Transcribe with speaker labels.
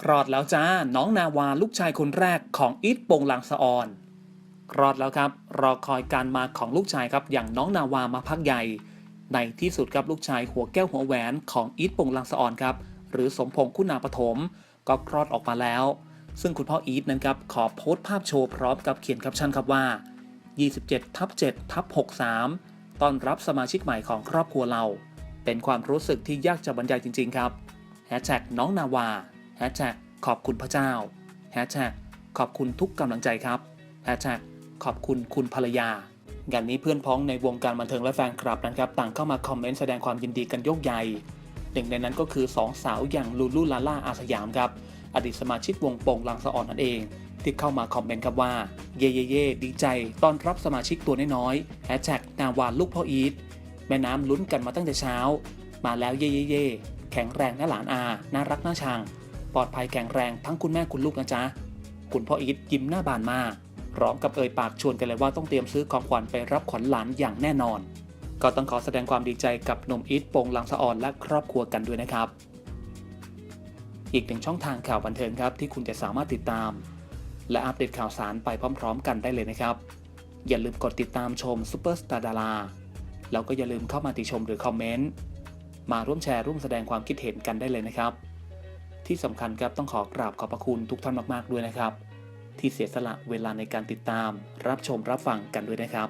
Speaker 1: คลอดแล้วจ้า น้องนาวาลูกชายคนแรกของอีทปงลังสะออนคลอดแล้วครับ รอคอยการมาของลูกชายครับ อย่างน้องนาวามาพักใหญ่ ในที่สุดครับลูกชายหัวแก้วหัวแหวนของอีทปงลังสะออนครับ หรือสมพงษ์คุณาปฐมก็คลอดออกมาแล้ว ซึ่งคุณพ่ออีทนั้นครับขอโพสต์ภาพโชว์พร้อมกับเขียนแคปชั่นครับว่า 27ทับ7ทับ63 ต้อนรับสมาชิกใหม่ของครอบครัวเรา เป็นความรู้สึกที่ยากจะบรรยายจริง ๆ ครับแฮชแท็กน้องนาวา แฮชแท็กขอบคุณพระเจ้าแฮชแท็กขอบคุณทุกกำลังใจครับแฮชแท็กขอบคุณคุณภรรยางานนี้เพื่อนพ้องในวงการบันเทิงและแฟนคลับนะครับ ต่างเข้ามาคอมเมนต์แสดงความยินดีกันยกใหญ่หนึ่งในนั้นก็คือสองสาวอย่างลูลูลาล่าอาสยามครับ อดีตสมาชิกวงโป่งลังสะอ่อนนั่นเอง ที่เข้ามาคอมเมนต์ครับว่า เย่เย่เย่ดีใจต้อนรับสมาชิกตัวน้อยๆแฮชแท็กนาวาลูกพ่ออีทแม่น้ำลุ้นกันมาตั้งแต่เช้า มาแล้วเย่เย่เย่แข็งแรงนะหลานอา น่ารักน่าชัง ปลอดภัยแข็งแรงทั้งคุณแม่คุณลูกนะจ๊ะ คุณพ่ออีทยิ้มหน้าบานมาร้อมกับเอ่ยปากชวนกันเลยว่าต้องเตรียมซื้อของขวัญไปรับขวัญหลานอย่างแน่นอน ก็ต้องขอแสดงความดีใจกับหนุ่มอีทโปงลังสะออนและครอบครัวกันด้วยนะครับ อีกหนึ่งช่องทางข่าวบันเทิงครับที่คุณจะสามารถติดตาม และอัปเดตข่าวสารไปพร้อม ๆ กันได้เลยนะครับ อย่าลืมกดติดตามชมซูเปอร์สตาร์ดาราแล้วก็อย่าลืมเข้ามาติชมหรือคอมเมนต์มาร่วมแชร์ร่วมแสดงความคิดเห็นกันได้เลยนะครับ ที่สำคัญครับต้องขอกราบขอบพระคุณทุกท่านมาก ๆ ด้วยนะครับ ที่เสียสละเวลาในการติดตาม รับชมรับฟังกันด้วยนะครับ